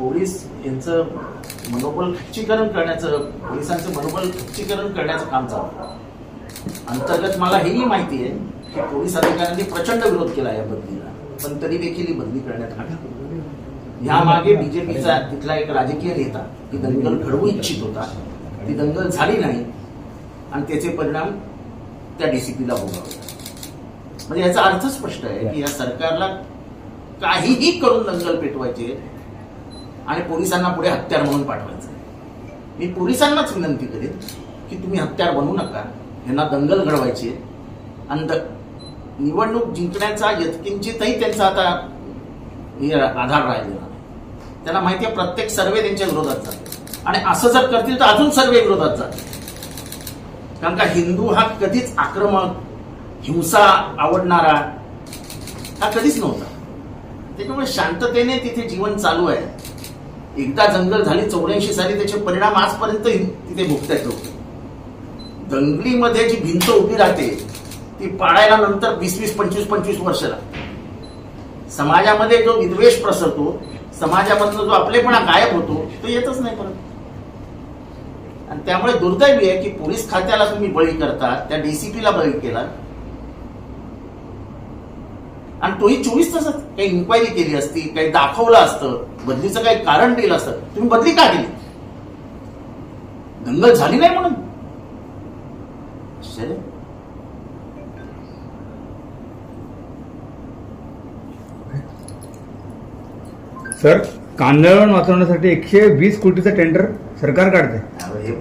Police यांचं मनोबल खच्चीकरण करण्याचं पोलिसांचं मनोबल खच्चीकरण करण्याचं काम चालू अंतर्गत मला हेही माहिती आहे की पोलीस अधिकाऱ्यांनी प्रचंड विरोध केला या बदलीला. पण तरी देखील ही बदली करण्यात आली. यामागे बीजेपीचा तिथला एक राजकीय नेता ही दंगल घडवू इच्छित होता. ती दंगल झाली नाही आणि त्याचे परिणाम त्या डीसीपीला भोगावे म्हणजे याचा अर्थ स्पष्ट आहे की या सरकारला काहीही करून दंगल पेटवायची आणि पोलिसांना पुढे हत्यार म्हणून पाठवायचं. मी पोलिसांनाच विनंती करेन की तुम्ही हत्यार बनवू नका. यांना दंगल घडवायची आहे. आणि द- निवडणूक जिंकण्याचा यत्किंचितही त्यांचा आता हे आधार राहिलेला त्यांना माहिती आहे प्रत्येक सर्वे त्यांच्या विरोधात जाते आणि असं जर करतील तर अजून सर्वे विरोधात जाते कारण का हिंदू हा कधीच आक्रमक हिंसा आवडणारा हा कधीच नव्हता. त्याच्यामुळे शांततेने तिथे जीवन चालू आहे. एकदा जंगल झाली चौऱ्याऐंशी साली त्याचे परिणाम आजपर्यंत तिथे भोगतायत लोक. जंगलीमध्ये जी भिंत उभी राहते ती पाळायला नंतर वीस वीस पंचवीस पंचवीस वर्ष लागते समाजामध्ये जो विद्वेष प्रसरतो समाजामधनं जो आपलेपणा गायब होतो तो येतच नाही परत. आणि त्यामुळे दुर्दैवी आहे की पोलीस खात्याला तुम्ही बळी करता त्या डीसीपीला बळी केला आणि तोही चोवीस तासात काही इन्क्वायरी केली असती काही दाखवलं असतं बदलीचं काही कारण दिलं असतं तुम्ही बदली का केली? दंगल झाली नाही म्हणून. सर कांदळवन वाचवण्यासाठी एकशे वीस कोटीचं टेंडर सरकार काढते हे